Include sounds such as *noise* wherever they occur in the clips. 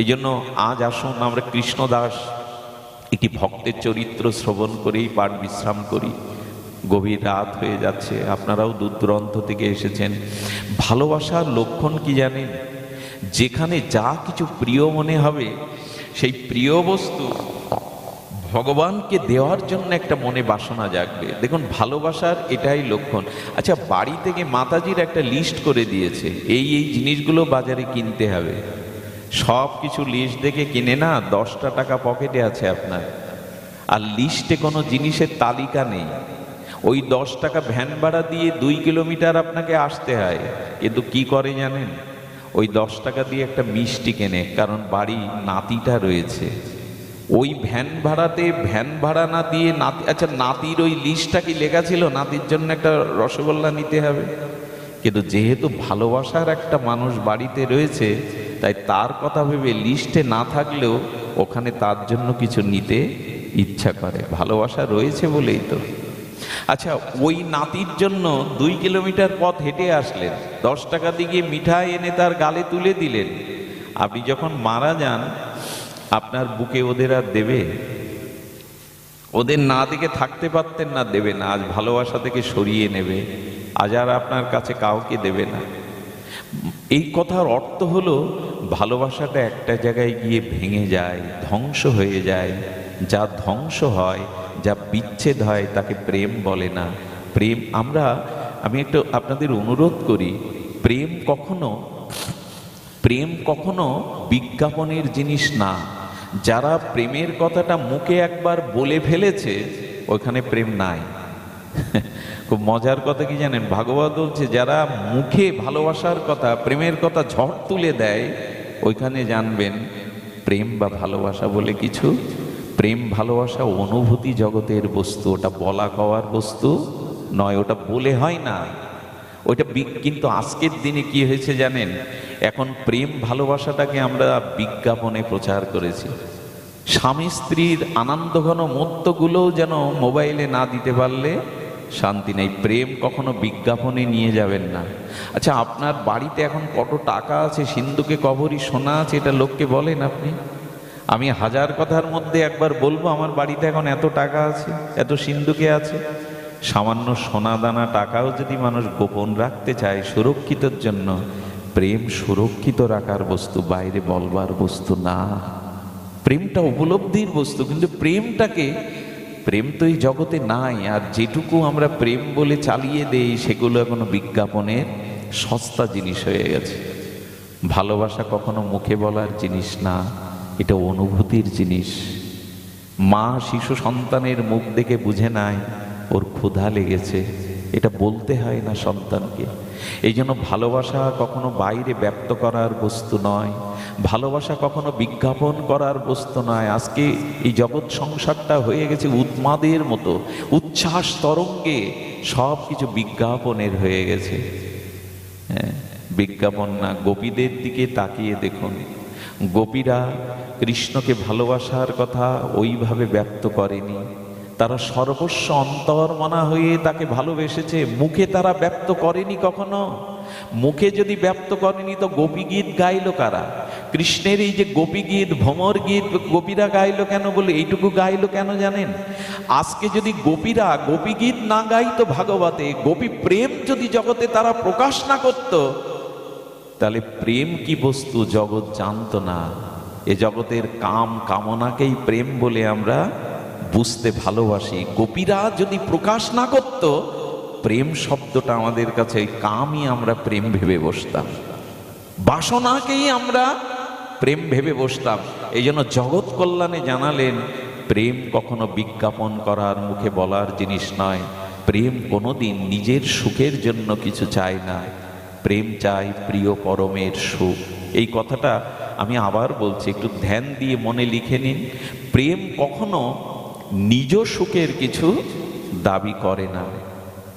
এই জন্য আজ আসুন আমরা কৃষ্ণদাস, একটি ভক্তের চরিত্র শ্রবণ করেই পাঠ বিশ্রাম করি। গভীর রাত হয়ে যাচ্ছে, আপনারাও দূর দূরান্ত থেকে এসেছেন। ভালোবাসার লক্ষণ কি জানেন? যেখানে যা কিছু প্রিয় মনে হবে, সেই প্রিয় বস্তু ভগবানকে দেওয়ার জন্য একটা মনে বাসনা জাগবে। দেখুন, ভালোবাসার এটাই লক্ষণ। আচ্ছা বাড়ি থেকে মাতাজির একটা লিস্ট করে দিয়েছে, এই এই জিনিসগুলো বাজারে কিনতে হবে। সব কিছু লিস্ট দেখে কিনে না, দশটা টাকা পকেটে আছে আপনার। আর লিস্টে কোনো জিনিসের তালিকা নেই। ওই দশ টাকা ভ্যান ভাড়া দিয়ে দুই কিলোমিটার আপনাকে আসতে হয়। কিন্তু কি করে জানেন? ওই দশ টাকা দিয়ে একটা মিষ্টি কেনে, কারণ বাড়ি নাতিটা রয়েছে। ওই ভ্যান ভাড়াতে ভ্যান ভাড়া না দিয়ে নাতি আচ্ছা নাতির ওই লিস্টটা কি লেখা ছিল? নাতির জন্য একটা রসগোল্লা নিতে হবে। কিন্তু যেহেতু ভালোবাসার একটা মানুষ বাড়িতে রয়েছে তাই তার কথা ভেবে লিস্টে না থাকলেও ওখানে তার জন্য কিছু নিতে ইচ্ছা করে। ভালোবাসা রয়েছে বলেই তো। আচ্ছা ওই নাতির জন্য দুই কিলোমিটার পথ হেঁটে আসলেন। দশ টাকা দিয়ে মিঠাই এনে তার গালে তুলে দিলেন। আপনি যখন মারা যান, আপনার বুকে ওদের আর দেবে? ওদের না দিকে থাকতে পারতেন না, দেবে না। আজ ভালোবাসা থেকে সরিয়ে নেবে। আজ আর আপনার কাছে কাউকে দেবে না। এই কথার অর্থ হলো, ভালোবাসাটা একটা জায়গায় গিয়ে ভেঙে যায়, ধ্বংস হয়ে যায়। যা ধ্বংস হয়, যা বিচ্ছেদ হয়, তাকে প্রেম বলে না। প্রেম, আমরা, আমি একটু আপনাদের অনুরোধ করি, প্রেম কখনো প্রেম কখনো বিজ্ঞাপনের জিনিস না। যারা প্রেমের কথাটা মুখে একবার বলে ফেলেছে, ওখানে প্রেম নাই। খুব মজার কথা কি জানেন? ভাগবত বলছে, যারা মুখে ভালোবাসার কথা, প্রেমের কথা ঝড় তুলে দেয়, ওইখানে জানবেন প্রেম বা ভালোবাসা বলে কিছু। প্রেম, ভালোবাসা অনুভূতি জগতের বস্তু। ওটা বলা কওয়ার বস্তু নয়, ওটা বলে হয় না। ওইটা কিন্তু আজকের দিনে কি হয়েছে জানেন? এখন প্রেম, ভালোবাসাটাকে আমরা বিজ্ঞাপনে প্রচার করেছি। স্বামী স্ত্রীর আনন্দঘন মুহূর্তগুলোও যেন মোবাইলে না দিতে পারলে শান্তি নেই। প্রেম কখনো বিজ্ঞাপনে নিয়ে যাবেন না। আচ্ছা আপনার বাড়িতে এখন কত টাকা আছে? সিন্ধুকে কবরই সোনা আছে, এটা লোককে বলেন আপনি। আমি হাজার কথার মধ্যে একবার বলব, আমার বাড়িতে এখন এত টাকা আছে, এত সিন্ধুকে আছে। সামান্য সোনা দানা টাকাও যদি মানুষ গোপন রাখতে চায় সুরক্ষিতর জন্য, প্রেম সুরক্ষিত রাখার বস্তু, বাইরে বলবার বস্তু না। প্রেমটা উপলব্ধির বস্তু, কিন্তু প্রেমটাকে প্রেম তো এই জগতে নাই, আর যেটুকু আমরা প্রেম বলে চালিয়ে দেই, সেগুলো এখনও বিজ্ঞাপনের সস্তা জিনিস হয়ে গেছে। ভালোবাসা কখনো মুখে বলার জিনিস না, এটা অনুভূতির জিনিস। মা শিশু সন্তানের মুখ দেখে বুঝে নাই, ওর ক্ষুধা লেগেছে, এটা বলতে হয় না সন্তানকে। এই জন্য ভালোবাসা কখনো বাইরে ব্যক্ত করার বস্তু নয় ভালোবাসা কখনো বিজ্ঞাপন করার বস্তু নয়। আজকে এই জগৎ সংসারটা হয়ে গেছে উৎমাদের মতো। উচ্ছ্বাস তরঙ্গে সব কিছু বিজ্ঞাপনের হয়ে গেছে। হ্যাঁ বিজ্ঞাপন না, গোপীদের দিকে তাকিয়ে দেখুন। গোপীরা কৃষ্ণকে ভালোবাসার কথা ওইভাবে ব্যক্ত করেনি। তারা সর্বস্ব অন্তর্মনা হয়ে তাকে ভালোবেসেছে। মুখে তারা ব্যক্ত করেনি কখনো? মুখে যদি ব্যক্ত করেনি তো গোপী গীত গাইলো কারা? কৃষ্ণের এই যে গোপী গীত ভ্রমর গীত, গোপীরা গাইলো কেন বলে এইটুকু গাইলো কেন জানেন? আজকে যদি গোপীরা গোপী গীত না গাইতো ভাগবতে, গোপী প্রেম যদি জগতে তারা প্রকাশ না করতো, তাহলে প্রেম কি বস্তু? জগৎ জানতো না। এ জগতের কাম কামনাকেই প্রেম বলে আমরা বুঝতে ভালোবাসি। গোপীরা যদি প্রকাশ না করত প্রেম শব্দটা আমাদের কাছে কামই আমরা প্রেম ভেবে বসতাম। বাসনাকেই আমরা প্রেম ভেবে বসতাম। এই জন্য জগৎ কল্যাণে জানালেন, প্রেম কখনো বিজ্ঞাপন করার মুখে বলার জিনিস নয়। প্রেম কোনোদিন নিজের সুখের জন্য কিছু চায় না। প্রেম চাই প্রিয় পরমের সুখ। এই কথাটা আমি আবার বলছি, একটু ধ্যান দিয়ে মনে লিখে নিন। প্রেম কখনো নিজ সুখের কিছু দাবি করে না।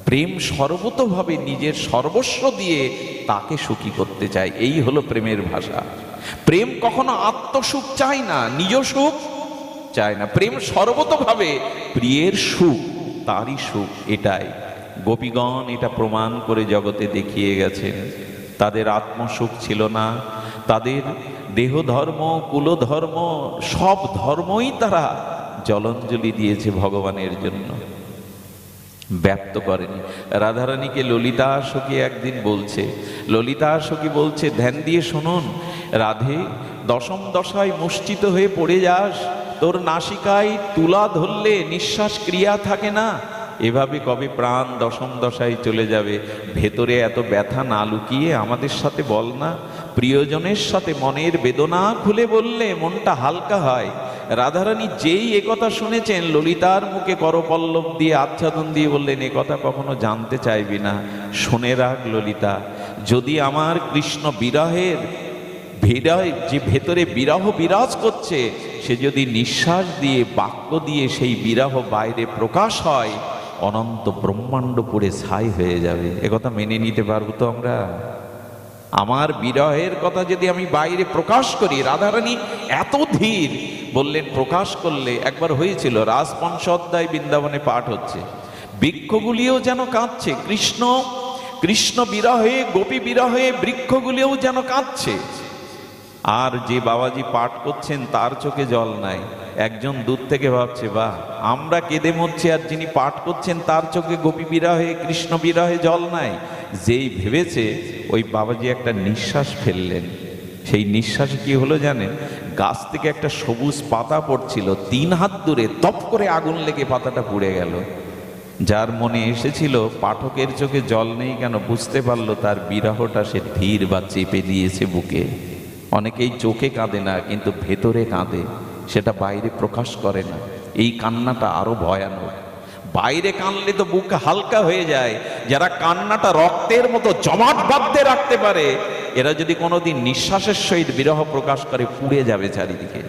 প্রেম সর্বতভাবে নিজের সর্বস্ব দিয়ে তাকে সুখী করতে চায়। এই হলো প্রেমের ভাষা। প্রেম কখনো আত্মসুখ চায় না, নিজ সুখ চায় না। প্রেম সর্বতভাবে প্রিয়ের সুখ, তারই সুখ এটাই। গোপীগণ এটা প্রমাণ করে জগতে দেখিয়ে গেছেন। তাদের আত্মসুখ ছিল না। তাদের দেহ ধর্ম কুলধর্ম সব ধর্মই তারা জলঞ্জলি দিয়েছে ভগবানের জন্য। ব্যক্ত করেন। রাধারানীকে ললিতা সখী একদিন বলছে, ললিতা সখী বলছে, ধ্যান দিয়ে শুনুন, রাধে, দশম দশায় মুষ্টিত হয়ে পড়ে যাস। তোর নাসিকায় তুলা ধরলে নিঃশ্বাস ক্রিয়া থাকে না। এভাবে কবে প্রাণ দশম দশায় চলে যাবে? ভেতরে এত ব্যথা না লুকিয়ে আমাদের সাথে বল না। প্রিয়জনের সাথে মনের বেদনা খুলে বললে মনটা হালকা হয়। রাধারানী যেই একথা শুনেছেন, ললিতার মুখে করপল্লব দিয়ে আচ্ছাদন দিয়ে বললেন কথা কখনো জানতে চাইবি না। শুনে রাখ ললিতা, যদি আমার কৃষ্ণ বিরহের বিরহ যে ভেতরে বিরহ বিরাজ করছে, সে যদি নিঃশ্বাস দিয়ে, বাক্য দিয়ে সেই বিরহ বাইরে প্রকাশ হয়, অনন্ত ব্রহ্মাণ্ড পুড়ে ছাই হয়ে যাবে। একথা মেনে নিতে পারব তো আমরা? আমার বিরহের কথা যদি আমি বাইরে প্রকাশ করি, রাধারানী এত ধীর, বললেন, প্রকাশ করলে একবার হয়েছিল রাজপঞ্চ অধ্যায় বৃন্দাবনে পাঠ হচ্ছে। বৃক্ষগুলিও যেন কাঁদছে, কৃষ্ণ কৃষ্ণ বিরহে, গোপী বিরহে, বৃক্ষগুলিও যেন কাঁদছে। আর যে বাবাজি পাঠ করছেন, তার চোখে জল নাই। একজন দূর থেকে ভাবছে বা আমরা কেঁদে মরছি আর যিনি পাঠ করছেন তার চোখে গোপী বিরাহে, কৃষ্ণ বিরাহে জল নাই। যেই ভেবেছে, ওই বাবাজি একটা নিঃশ্বাস ফেললেন। সেই নিঃশ্বাস কি হলো জানেন? গাছ থেকে একটা সবুজ পাতা পড়ছিল, তিন হাত দূরে তপ করে আগুন লেগে পাতাটা পুড়ে গেল। যার মনে এসেছিল, পাঠকের চোখে জল নেই কেন বুঝতে পারল তার বিরাহটা সে ধীর বা চেপে দিয়েছে বুকে। অনেকেই চোখে কাঁদে না, কিন্তু ভেতরে কাঁদে। সেটা বাইরে প্রকাশ করে না। এই কান্নাটা আরও ভয়ানক। বাইরে কানলে তো বুক হালকা হয়ে যায়। যারা কান্নাটা রক্তের মতো জমাট বাঁধতে রাখতে পারে, এরা যদি কোনোদিন নিঃশ্বাসের সহিত বিরহ প্রকাশ করে, পুড়ে যাবে চারিদিকে।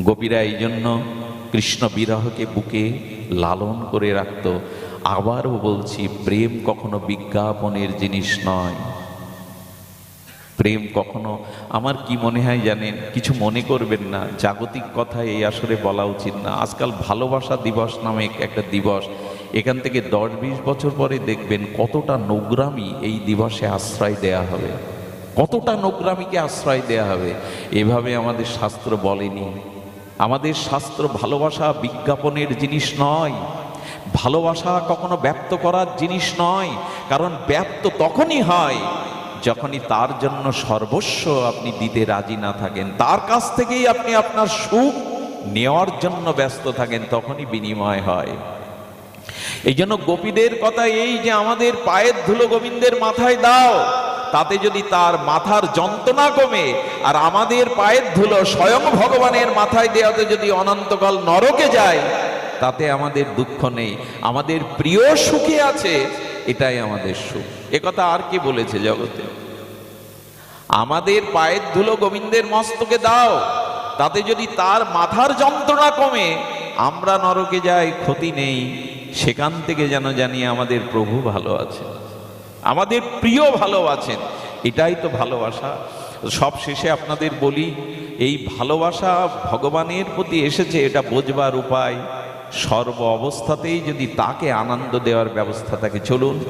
গোপীরা এই জন্য কৃষ্ণ বিরহকে বুকে লালন করে রাখত। আবারও বলছি, প্রেম কখনো বিজ্ঞাপনের জিনিস নয়। প্রেম কখনো আমার কি মনে হয় জানেন? কিছু মনে করবেন না। জাগতিক কথা এই আসরে বলা উচিত না। আজকাল ভালোবাসা দিবস নামে একটা দিবস। এখান থেকে দশ বিশ বছর পরে দেখবেন কতটা নোগ্রামী এই দিবসে আশ্রয় দেয়া হবে। কতটা নোগ্রামীকে আশ্রয় দেয়া হবে। এভাবে আমাদের শাস্ত্র বলেনি। আমাদের শাস্ত্র ভালোবাসা বিজ্ঞাপনের জিনিস নয়। ভালোবাসা কখনো ব্যক্ত করার জিনিস নয়। কারণ ব্যক্ত তখনই হয় যখনই তার জন্য সর্বস্ব আপনি দিতে রাজি না থাকেন, তার কাছ থেকেই আপনি আপনার সুখ নেওয়ার জন্য ব্যস্ত থাকেন, তখনই বিনিময় হয়। এই জন্য গোপীদের কথা এই যে আমাদের পায়ের ধুলো গোবিন্দের মাথায় দাও, তাতে যদি তার মাথার যন্ত্রণা কমে আর আমাদের পায়ের ধুলো স্বয়ং ভগবানের মাথায় দেওয়াতে যদি অনন্তকাল নরকে যায়, তাতে আমাদের দুঃখ নেই। আমাদের প্রিয় সুখে আছে এটাই আমাদের সুখ। একথা আর কে বলেছে জগতে? আমাদের পায়ের ধুলো গোবিন্দের মস্তকে দাও, তাতে যদি তার মাথার যন্ত্রণা কমে, আমরা নরকে যাই, ক্ষতি নেই, সেখান থেকে যেন জানি আমাদের প্রভু ভালো আছে আমাদের প্রিয় ভালো আছেন, এটাই তো ভালোবাসা। সব শেষে আপনাদের বলি, এই ভালোবাসা ভগবানের প্রতি এসেছে, এটা বোঝবার উপায়। সর্ব অবস্থাতেই যদি তাকে আনন্দ দেওয়ার ব্যবস্থা থাকে, চলুন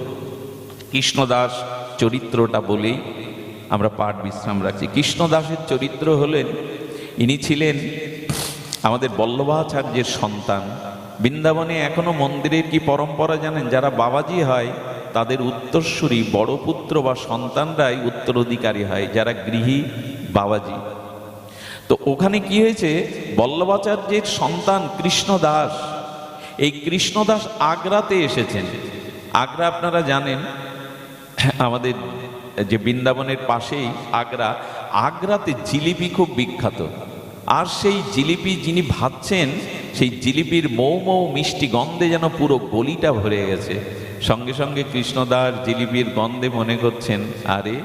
কৃষ্ণদাস চরিত্রটা বলেই আমরা পাঠ বিশ্রাম রাখছি। কৃষ্ণদাসের চরিত্র হলেন, ইনি ছিলেন আমাদের বল্লভাচার্যের সন্তান। বৃন্দাবনে এখনও মন্দিরের কি পরম্পরা জানেন? যারা বাবাজি হয়, তাদের উত্তরসূরি বড় পুত্র বা সন্তানরাই উত্তরাধিকারী হয়, যারা গৃহী বাবাজি। তো ওখানে কি হয়েছে? বল্লভাচার্যের সন্তান কৃষ্ণদাস। এই কৃষ্ণদাস আগ্রাতে এসেছেন। আগ্রা আপনারা জানেন, আমাদের যে বৃন্দাবনের পাশেই আগ্রা, আগ্রাতে জিলিপি খুব বিখ্যাত। আর সেই জিলিপি যিনি ভাবছেন সেই জিলিপির মৌ মৌ মিষ্টি গন্ধে যেন পুরো গলিটা ভরে গেছে। সঙ্গে সঙ্গে কৃষ্ণদাস জিলিপির গন্ধে মনে করছেন, আরে,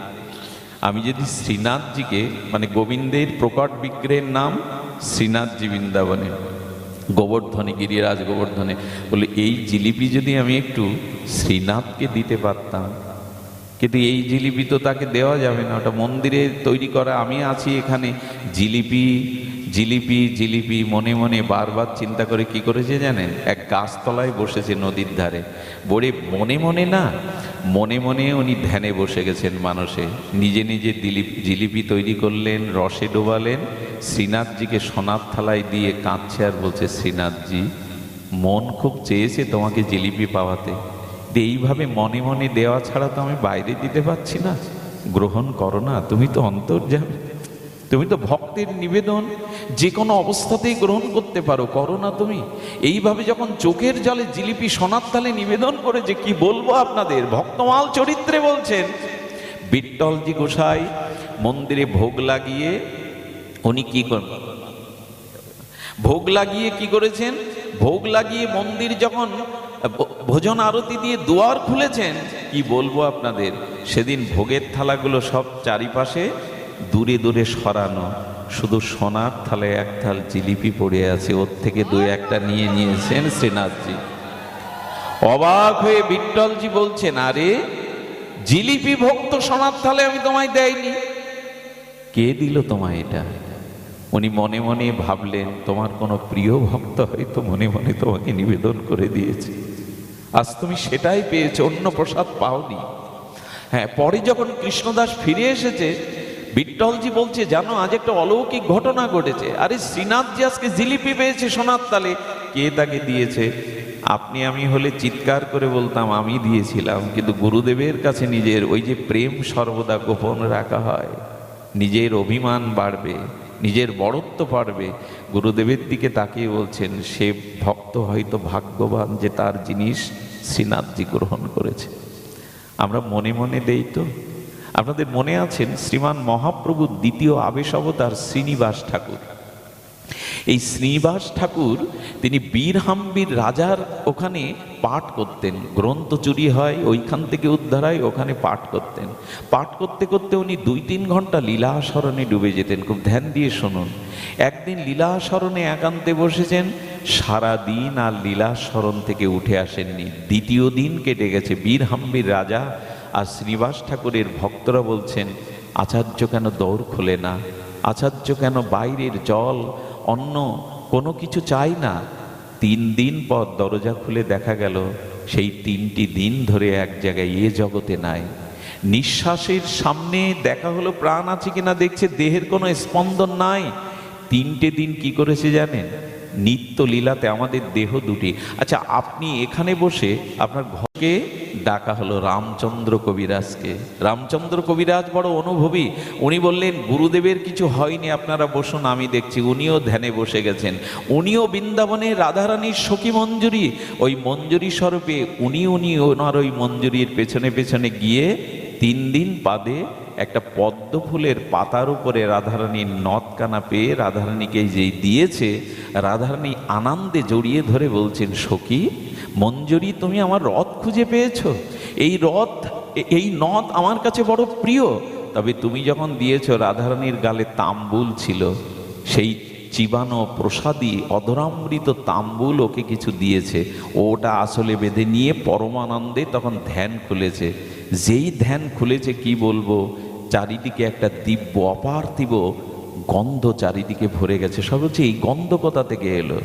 আমি যদি শ্রীনাথজিকে মানে গোবিন্দের প্রকট বিগ্রহের নাম শ্রীনাথজি বৃন্দাবনে। গোবর্ধনে, গিরিরাজ গোবর্ধনে, বলে, এই জিলিপি যদি আমি একটু শ্রীনাথকে দিতে পারতাম, কিন্তু এই জিলিপি তো তাকে দেওয়া যাবে না, ওটা মন্দিরে তৈরি করা, আমি আছি এখানে, জিলিপি জিলিপি জিলিপি, মনে মনে বারবার চিন্তা করে কি করেছে জানেন? এক গাছতলায় বসেছে নদীর ধারে। বলে মনে মনে না, মনে মনে উনি ধ্যানে বসে গেছেন মানুষে। নিজে নিজে দিলীপ, জিলিপি তৈরি করলেন, রসে ডোবালেন। শ্রীনাথজিকে সোনার থালায় দিয়ে কাঁদছে আর বলছে, শ্রীনাথজি, মন খুব চেয়েছে তোমাকে জিলিপি পাওয়াতে। এইভাবে মনে মনে দেওয়া ছাড়া তো আমি বাইরে দিতে পারছি না। গ্রহণ করো না, তুমি তো অন্তর যাবে তুমি তো ভক্তের নিবেদন। যে কোনো অবস্থাতেই গ্রহণ করতে পারো, করো না তুমি। এইভাবে যখন চোখের জলে জিলিপি সোনার তালে নিবেদন করে যে কি বলব আপনাদের, ভক্তমাল চরিত্রে বলছেন বিট্টলজি গোসাই, মন্দিরে ভোগ লাগিয়ে উনি কি করবেন ভোগ লাগিয়ে কি করেছেন? ভোগ লাগিয়ে মন্দির যখন ভোজন আরতি দিয়ে দুয়ার খুলেছেন, কি বলব আপনাদের? সেদিন ভোগের থালাগুলো সব চারিপাশে দূরে দূরে সরানো। শুধু সোনার থালে এক থাল জিলিপি পড়ে আছে, ওর থেকে দুই একটা নিয়ে নিয়েছেন শ্রীনাথজি। অবাক হয়ে বিট্টলজি বলছেন, আরে, জিলিপি ভক্ত সোনার থালে আমি তোমায় দেয়নি কে দিল তোমায় এটা? উনি মনে মনে ভাবলেন, তোমার কোনো প্রিয় ভক্ত হয়তো মনে মনে তোমাকে নিবেদন করে দিয়েছে। আজ তুমি সেটাই পেয়েছ, অন্য প্রসাদ পাওনি। হ্যাঁ পরে যখন কৃষ্ণদাস ফিরে এসেছে বিট্টলজি বলছে, জানো, আজ একটা অলৌকিক ঘটনা ঘটেছে। আরে শ্রীনাথজি আজকে জিলিপি পেয়েছে সোনার তালে, কে তাকে দিয়েছে? আপনি আমি হলে চিৎকার করে বলতাম, আমি দিয়েছিলাম। কিন্তু গুরুদেবের কাছে নিজের ওই যে প্রেম সর্বদা গোপন রাখা হয়। নিজের অভিমান বাড়বে, নিজের বড়ত্ব বাড়বে। গুরুদেবের দিকে তাকিয়ে বলছেন, সে ভক্ত হয়তো ভাগ্যবান যে তার জিনিস শ্রীনাথজি গ্রহণ করেছে। আমরা মনে মনে দেই তো আপনাদের মনে আছেন শ্রীমান মহাপ্রভুর দ্বিতীয় আবেশ অবতার শ্রীনিবাস ঠাকুর? এই শ্রীনিবাস ঠাকুর, তিনি বীরহাম্বির রাজার ওখানে পাঠ করতেন। গ্রন্থ চুরি হয়, ওইখান থেকে উদ্ধার হয়, ওখানে পাঠ করতেন। পাঠ করতে করতে উনি দুই তিন ঘণ্টা লীলাস্মরণে ডুবে যেতেন। খুব ধ্যান দিয়ে শুনুন। একদিন লীলাস্মরণে একান্তে বসেছেন সারা দিন আর লীলাস্মরণ থেকে উঠে আসেননি। দ্বিতীয় দিন কেটে গেছে। বীরহাম্বির রাজা আর শ্রীবাস ঠাকুরের ভক্তরা বলছেন, আচার্য কেন দৌড় খোলে না? আচার্য কেন বাইরের জল অন্য কোনো কিছু চাই না? তিন দিন পর দরজা খুলে দেখা গেল, সেই তিনটি দিন ধরে এক জায়গায় এ জগতে নাই। নিঃশ্বাসের সামনে দেখা হলো, প্রাণ আছে কিনা দেখছে, দেহের কোনো স্পন্দন নাই। তিনটে দিন কি করেছে জানেন? নিত্য লীলাতে আমাদের দেহ দুটি। আচ্ছা আপনি এখানে বসে আপনার ঘরকে ডাকা হলো রামচন্দ্র কবিরাজকে। রামচন্দ্র কবিরাজ বড় অনুভবী। উনি বললেন, গুরুদেবের কিছু হয়নি, আপনারা বসুন, আমি দেখছি। উনিও ধ্যানে বসে গেছেন। উনিও বৃন্দাবনে রাধারানীর সখী মঞ্জুরি। ওই মঞ্জুরি স্বরূপে উনি উনি ওনার ওই মঞ্জুরির পেছনে পেছনে গিয়ে তিন দিন বাদে একটা পদ্ম ফুলের পাতার উপরে রাধারানীর নথকানা পেয়ে রাধারানীকে যেই দিয়েছে, রাধারানী আনন্দে জড়িয়ে ধরে বলছেন, সখী, মঞ্জুরি তুমি আমার রথ খুঁজে পেয়েছ। এই রথ, এই নথ আমার কাছে বড় প্রিয়। তবে তুমি যখন দিয়েছ রাধারানীর গালে তাম্বুল ছিল, সেই চিবানো প্রসাদী অধরামৃত তাম্বুল ওকে কিছু দিয়েছে। ওটা আসলে বেঁধে নিয়ে পরমানন্দে তখন ধ্যান খুলেছে। যেই ধ্যান খুলেছে কি বলব? চারিদিকে একটা দিব্য, অপার্থিব গন্ধ চারিদিকে ভরে গেছে। সব হচ্ছে এই গন্ধ কোথা থেকে এলো।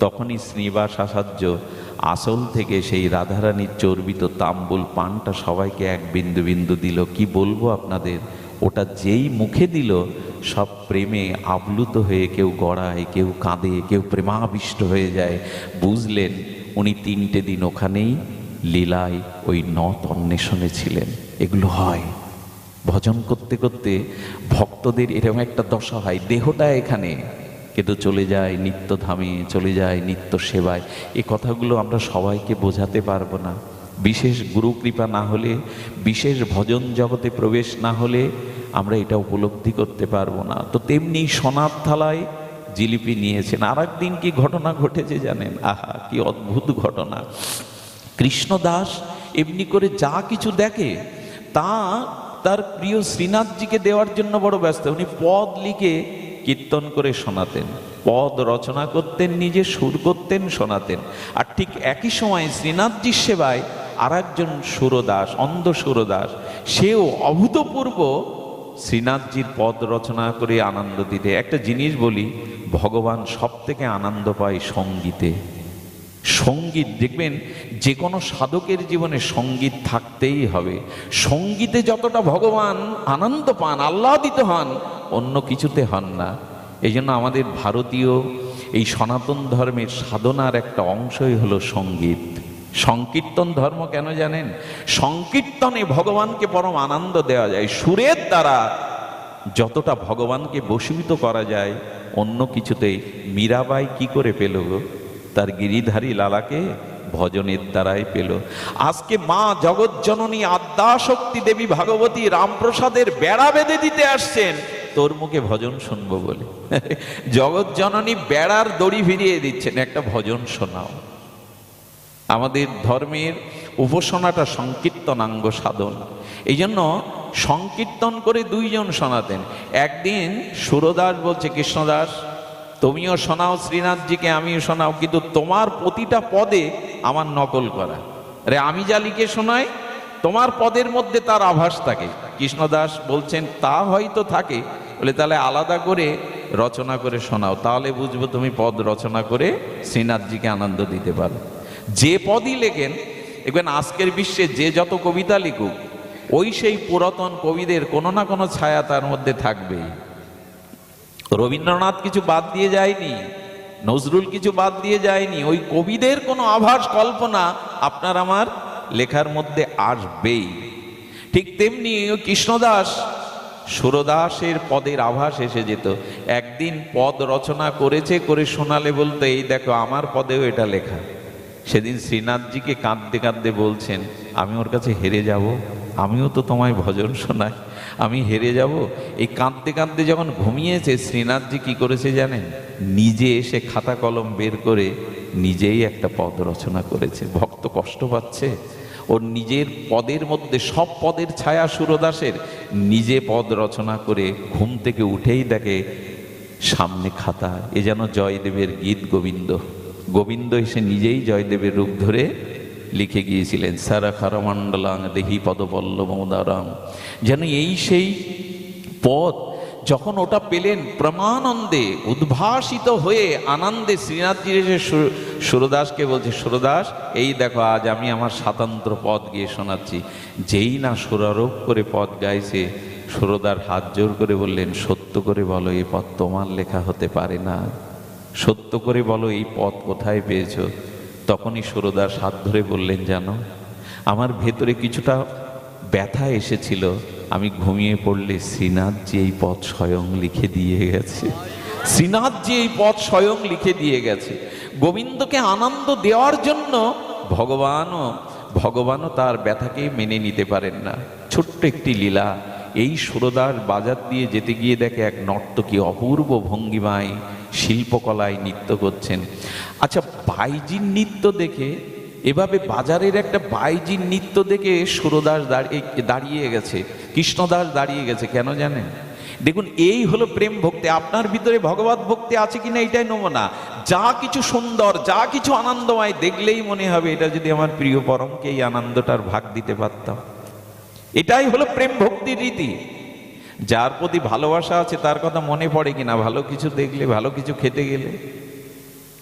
তখনই শ্রীবাস আচার্য আসল থেকে সেই রাধারানীর চর্বিত তাম্বুল পানটা সবাইকে এক বিন্দু বিন্দু দিল। কি বলব আপনাদের? ওটা যেই মুখে দিল, সব প্রেমে আপ্লুত হয়ে কেউ গড়ায়, কেউ কাঁদে, কেউ প্রেমাবিষ্ট হয়ে যায়। বুঝলেন, উনি তিনটে দিন ওখানেই লীলায় ওই নথ অন্বেষণে ছিলেন। এগুলো হয়। ভজন করতে করতে ভক্তদের এরকম একটা দশা হয়। দেহটা এখানে কিন্তু চলে যায় নিত্য ধামে চলে যায় নিত্য সেবায় এ কথাগুলো আমরা সবাইকে বোঝাতে পারব না। বিশেষ গুরু কৃপা না হলে, বিশেষ ভজন জগতে প্রবেশ না হলে আমরা এটা উপলব্ধি করতে পারব না। তো তেমনি সোনার থালায় জিলিপি নিয়েছেন। আর একদিন কি ঘটনা ঘটেছে জানেন? আহা, কি অদ্ভুত ঘটনা। কৃষ্ণদাস এমনি করে যা কিছু দেখে, তা তার প্রিয় শ্রীনাথজিকে দেওয়ার জন্য বড় ব্যস্ত। উনি পদ লিখে কীর্তন করে শোনাতেন, পদ রচনা করতেন, নিজে সুর করতেন, শোনাতেন। আর ঠিক একই সময় শ্রীনাথজির সেবায় আর একজন সুরদাস, অন্ধ সুরদাস, সেও অভূতপূর্ব শ্রীনাথজির পদ রচনা করে আনন্দ দিতে। একটা জিনিস বলি, ভগবান সব থেকে আনন্দ পায় সঙ্গীতে। সংগীত দেখবেন, যে কোনো সাধকের জীবনে সংগীত থাকতেই হবে। সঙ্গীতে যতটা ভগবান আনন্দ পান, আহ্লাদিত হন, অন্য কিছুতে হন না। এই জন্য আমাদের ভারতীয় এই সনাতন ধর্মের সাধনার একটা অংশই হলো সংগীত। সংকীর্তন ধর্ম কেন জানেন? সংকীর্তনে ভগবানকে পরম আনন্দ দেওয়া যায়। সুরের দ্বারা যতটা ভগবানকে বশীভূত করা যায়, অন্য কিছুতে মীরাবাই কি করে পেল গো? তার গিরিধারী লালাকে ভজনের দ্বারাই পেল। আজকে মা জগৎজননী আদ্যাশক্তি দেবী ভাগবতী রামপ্রসাদের বেড়া বেঁধে দিতে আসছেন। তোর মুখে ভজন শুনব বলে। জগৎজননী বেড়ার দড়ি ফিরিয়ে দিচ্ছেন, একটা ভজন শোনাও। আমাদের ধর্মের উপাসনাটা সংকীর্তনাঙ্গ সাধন। এই জন্য সংকীর্তন করে দুইজন শোনাতেন। একদিন সুরদাস বলছে, কৃষ্ণদাস তুমিও শোনাও শ্রীনাথজিকে, আমিও শোনাও, কিন্তু তোমার প্রতিটা পদে আমার নকল করা। আরে আমি যা লিখে শোনাই, তোমার পদের মধ্যে তার আভাস থাকে। কৃষ্ণদাস বলছেন, তা হয়তো থাকে। বলে তাহলে আলাদা করে রচনা করে শোনাও। তাহলে বুঝব তুমি পদ রচনা করে শ্রীনাথজিকে আনন্দ দিতে পারো। যে পদই লেখেন, দেখবেন আজকের বিশ্বে যে যত কবিতা লিখুক, ওই সেই পুরাতন কবিদের কোনো না কোনো ছায়া তার মধ্যে থাকবেই। রবীন্দ্রনাথ কিছু বাদ দিয়ে যায়নি, নজরুল কিছু বাদ দিয়ে যায়নি, ওই কবিদের কোনো আভাস কল্পনা আপনার আমার লেখার মধ্যে আসবেই। ঠিক তেমনি কৃষ্ণদাস, সুরদাসের পদের আভাস এসে যেত। একদিন পদ রচনা করেছে, করে শোনালে বলতে, এই দেখো, আমার পদেও এটা লেখা। সেদিন শ্রীনাথজিকে কাঁদতে কাঁদতে বলছেন, আমি ওর কাছে হেরে যাব? আমিও তো তোমায় ভজন শোনাই। আমি হেরে যাব। এই কাঁদতে কাঁদতে যখন ঘুমিয়েছে, শ্রীনাথজি কি করেছে জানেন? নিজে এসে খাতা কলম বের করে নিজেই একটা পদ রচনা করেছে। ভক্ত কষ্ট পাচ্ছে। ওর নিজের পদের মধ্যে সব পদের ছায়া সুরদাসের নিজে পদ রচনা করে ঘুম থেকে উঠেই দেখে সামনে খাতা। এ যেন জয়দেবের গীত গোবিন্দ। গোবিন্দ এসে নিজেই জয়দেবের রূপ ধরে লিখে গিয়েছিলেন, সারা খারমণ্ডলাং দেহি পদপল্লবদারাম যেন এই সেই পদ যখন ওটা পেলেন প্রমানন্দে উদ্ভাসিত হয়ে আনন্দে শ্রীনাথজি এসে সুরদাসকে বলছে, সুরদাস, এই দেখো, আজ আমি আমার স্বাতন্ত্র পদ গিয়ে শোনাচ্ছি। যেই না সুরারোপ করে পদ গাইছে, সুরদার হাত জোর করে বললেন, সত্য করে বলো, এই পদ তোমার লেখা হতে পারে না। সত্য করে বলো, এই পথ কোথায় পেয়েছ? তখনই সুরদাস হাত ধরে বললেন, জানো, আমার ভেতরে কিছুটা ব্যথা এসেছিল। আমি ঘুমিয়ে পড়লে শ্রীনাথজি এই পথ স্বয়ং লিখে দিয়ে গেছে। শ্রীনাথজি এই পথ স্বয়ং লিখে দিয়ে গেছে। গোবিন্দকে আনন্দ দেওয়ার জন্য ভগবানও ভগবানও তার ব্যথাকে মেনে নিতে পারেন না। ছোট্ট একটি লীলা। এই সুরদাস বাজার দিয়ে যেতে গিয়ে দেখে এক নর্তকী অপূর্ব ভঙ্গিমায় শিল্পকলায় নৃত্য করছেন। আচ্ছা বাইজির নৃত্য দেখে, এভাবে বাজারের একটা বাইজির নৃত্য দেখে সুরদাস দাঁড়িয়ে দাঁড়িয়ে গেছে, কৃষ্ণদাস দাঁড়িয়ে গেছে, কেন জানেন? দেখুন, এই হলো প্রেম ভক্তি। আপনার ভিতরে ভগবত ভক্তি আছে কিনা এটাই নমুনা যা কিছু সুন্দর, যা কিছু আনন্দময়, দেখলেই মনে হবে এটা যদি আমার প্রিয় পরমকে এই আনন্দটার ভাগ দিতে পারতাম। এটাই হলো প্রেম ভক্তির রীতি। যার প্রতি ভালোবাসা আছে, তার কথা মনে পড়ে কিনা? ভালো কিছু দেখলে, ভালো কিছু খেতে গেলে?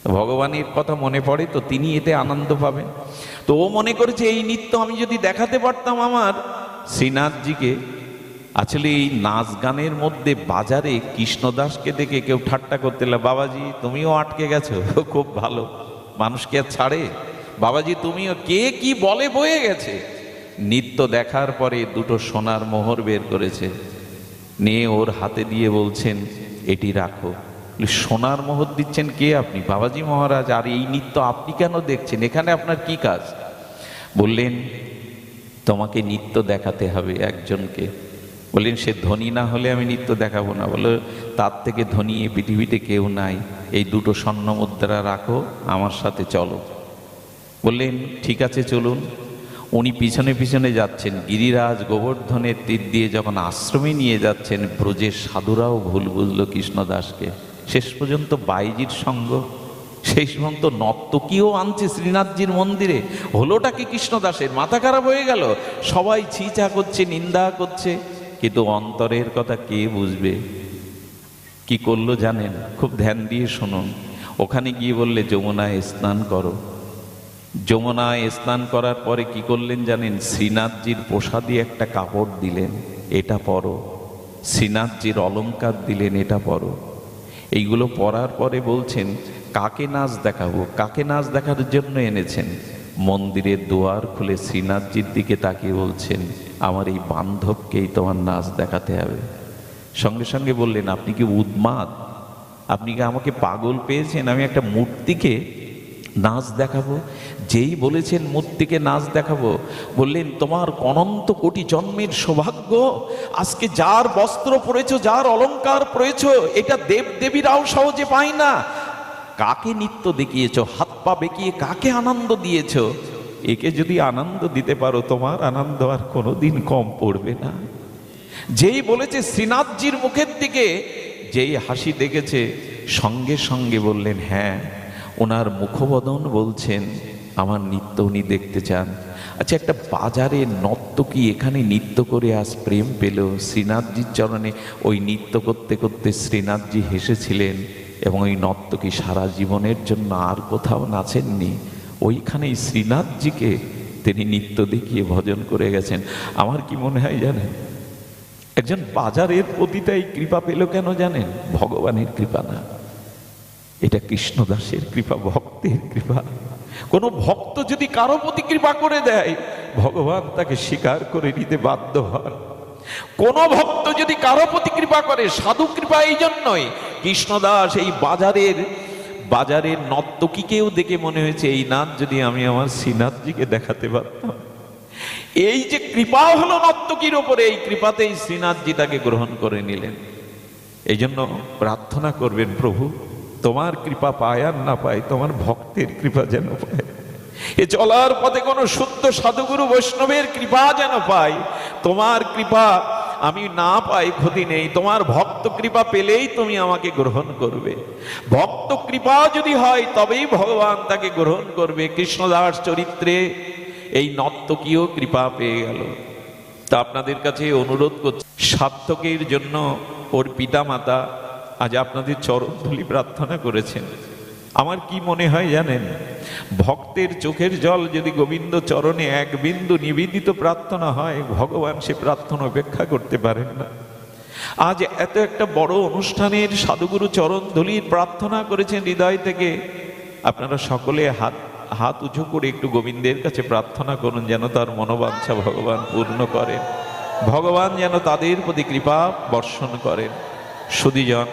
ভগবানের কথা মনে পড়ে তো তিনি এতে আনন্দ পাবেন। তো ও মনে করেছে, এই নৃত্য আমি যদি দেখাতে পারতাম আমার, শ্রীনাথজিকে, আসলে এই নাচ গানের মধ্যে বাজারে কৃষ্ণদাসকে দেখে কেউ ঠাট্টা করতে বাবাজি, তুমিও আটকে গেছো, *laughs* খুব ভালো। মানুষকে আর ছাড়ে? বাবাজি, তুমিও, কে কি বলে বয়ে গেছে? নৃত্য দেখার পরে দুটো সোনার মোহর বের করেছে। নিয়ে ওর হাতে দিয়ে বলছেন, এটি রাখো। সোনার মোহর দিচ্ছেন কে আপনি? বাবাজি মহারাজ, আর এই নৃত্য আপনি কেন দেখছেন? এখানে আপনার কি কাজ? বললেন, তোমাকে নৃত্য দেখাতে হবে একজনকে। বললেন, সে ধনী না হলে আমি নৃত্য দেখাবো না। বলে, তার থেকে ধনী এই পৃথিবীতে কেউ নাই। এই দুটো স্বর্ণ মুদ্রা রাখো, আমার সাথে চলো। বললেন, ঠিক আছে, চলুন। উনি পিছনে পিছনে যাচ্ছেন। গিরিরাজ গোবর্ধনের তীর দিয়ে যখন আশ্রমে নিয়ে যাচ্ছেন, ব্রজের সাধুরাও ভুল বুঝলো কৃষ্ণদাসকে। শেষ পর্যন্ত বাইজির সঙ্গ। শেষ পর্যন্ত নর্তকীও আনছে শ্রীনাথজির মন্দিরে। হলোটা কি কৃষ্ণদাসের? মাথা খারাপ হয়ে গেল। সবাই ছিচা করছে, নিন্দা করছে। কিন্তু অন্তরের কথা কে বুঝবে? কি করল জানেন? খুব ধ্যান দিয়ে শুনুন। ওখানে গিয়ে বললে, যমুনায় স্নান করো। যমুনায় স্নান করার পরে কি করলেন জানেন? শ্রীনাথজির প্রসাদী একটা কাপড় দিলেন, এটা পরো। শ্রীনাথজির অলঙ্কার দিলেন, এটা পরো। এইগুলো পরার পরে বলছেন, কাকে নাচ দেখাবো? কাকে নাচ দেখার জন্য এনেছেন? মন্দিরের দুয়ার খুলে শ্রীনাথজির দিকে তাকিয়ে বলছেন, আমার এই বান্ধবকেই তোমার নাচ দেখাতে হবে। সঙ্গে সঙ্গে বললেন, আপনি কি উদ্মাদ? আপনি কি আমাকে পাগল পেয়েছেন? আমি একটা মূর্তিকে নাচ দেখাবো? যেই বলেছেন মূর্তিকে নাচ দেখাবো। বললেন, তোমার অনন্ত কোটি জন্মের সৌভাগ্য, আজকে যার বস্ত্র পরেছো, যার অলংকার পরেছো, এটা দেব দেবীরাও সহজে পায় না। কাকে নৃত্য দেখিয়েছো? হাত পা বেঁকিয়ে কাকে আনন্দ দিয়েছ? একে যদি আনন্দ দিতে পারো, তোমার আনন্দ আর কোনোদিন কম পড়বে না। যেই বলেছে শ্রীনাথজির মুখের দিকে, যেই হাসি দেখেছে, সঙ্গে সঙ্গে বললেন হ্যাঁ ওনার মুখবদন বলছেন আমার নৃত্য উনি দেখতে চান। আচ্ছা একটা বাজারে নর্তকী এখানে নৃত্য করে আজ প্রেম পেল। শ্রীনাথজির চরণে ওই নৃত্য করতে করতে শ্রীনাথজি হেসেছিলেন এবং ওই নর্তকী সারা জীবনের জন্য আর কোথাও নাচেননি। ওইখানেই শ্রীনাথজিকে তিনি নৃত্য দেখিয়ে ভজন করে গেছেন। আমার কি মনে হয় জানেন? একজন বাজারের পতিতাই কৃপা পেল কেন জানেন? ভগবানের কৃপা না। এটা কৃষ্ণদাসের কৃপা, ভক্তের কৃপা। কোন ভক্ত যদি কারও প্রতি কৃপা করে দেয়, ভগবান তাকে স্বীকার করে নিতে বাধ্য হন। কোন ভক্ত যদি কারও প্রতি কৃপা করে, সাধু কৃপা এই জন্যই। কৃষ্ণদাস এই বাজারের বাজারের নর্তকীকেও দেখে মনে হয়েছে, এই নাচ যদি আমি আমার শ্রীনাথজিকে দেখাতে পারতাম। এই যে কৃপা হলো নর্তকীর ওপরে, এই কৃপাতেই শ্রীনাথজি তাকে গ্রহণ করে নিলেন। এই জন্য প্রার্থনা করবেন, প্রভু তোমার কৃপা পায় আর না পায়, তোমার ভক্তের কৃপা যেন পায়। এ চলার পথে কোনো শুদ্ধ সাধুগুরু বৈষ্ণবের কৃপা যেন পাই তোমার কৃপা আমি না পাই, ক্ষতি নেই। তোমার ভক্ত কৃপা পেলেই তুমি আমাকে গ্রহণ করবে। ভক্ত কৃপা যদি হয়, তবেই ভগবান তাকে গ্রহণ করবে। কৃষ্ণদাস চরিত্রে এই নর্তকীয় কৃপা পেয়ে গেল। তা আপনাদের কাছে অনুরোধ করছি, সার্থকের জন্য ওর পিতামাতা আজ আপনাদের চরণধুলি প্রার্থনা করেছেন। আমার কি মনে হয় জানেন, ভক্তের চোখের জল যদি গোবিন্দ চরণে এক বিন্দু নিবেদিত প্রার্থনা হয়, ভগবান সে প্রার্থনা উপেক্ষা করতে পারেন না। আজ এত একটা বড় অনুষ্ঠানের সাধুগুরু চরণ ধুলির প্রার্থনা করেছেন হৃদয় থেকে। আপনারা সকলে হাত হাত উঁচু করে একটু গোবিন্দের কাছে প্রার্থনা করুন যেন তার মনোবাঞ্ছা ভগবান পূর্ণ করেন। ভগবান যেন তাদের প্রতি কৃপা বর্ষণ করেন। সুদীজন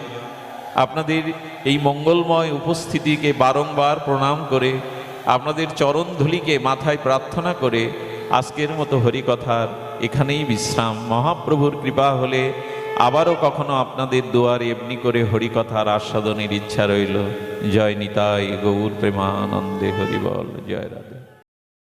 আপনাদের এই মঙ্গলময় উপস্থিতিকে বারংবার প্রণাম করে, আপনাদের চরণধুলিকে মাথায় প্রার্থনা করে, আজকের মতো হরিকথার এখানেই বিশ্রাম। মহাপ্রভুর কৃপা হলে আবারও কখনো আপনাদের দুয়ারে এমনি করে হরিকথার আস্বাদনের ইচ্ছা রইল। জয় নিতাই গৌর প্রেমানন্দে হরিবল। জয় রাধে।